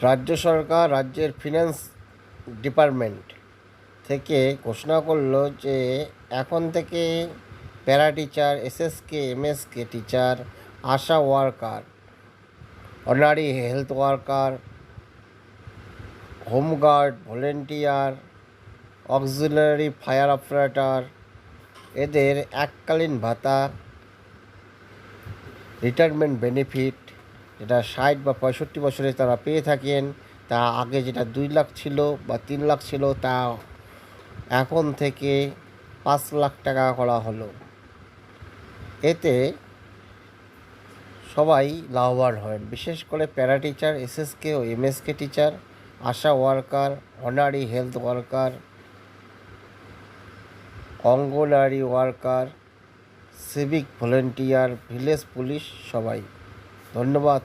রাজ্য সরকার, রাজ্যের finance department থেকে ঘোষণা করল যে এখন থেকে para teacher SSK MSK teacher ASHA worker honorary health worker home guard volunteer auxiliary fire operator এদের এককালীন ভাতা রিটায়ারমেন্ট বেনিফিট যেটা ষাট বা পঁয়ষট্টি বছরে তারা পেয়ে থাকেন, তা আগে যেটা দুই লাখ ছিল বা তিন লাখ ছিল, তা এখন থেকে পাঁচ লাখ টাকা করা হলো। এতে সবাই লাভবান হন। বিশেষ করে প্যারা টিচার, এসএসকে ও MSK teacher, ASHA worker, honorary health worker, anganwadi worker, civic volunteer, village police সবাই। ধন্যবাদ।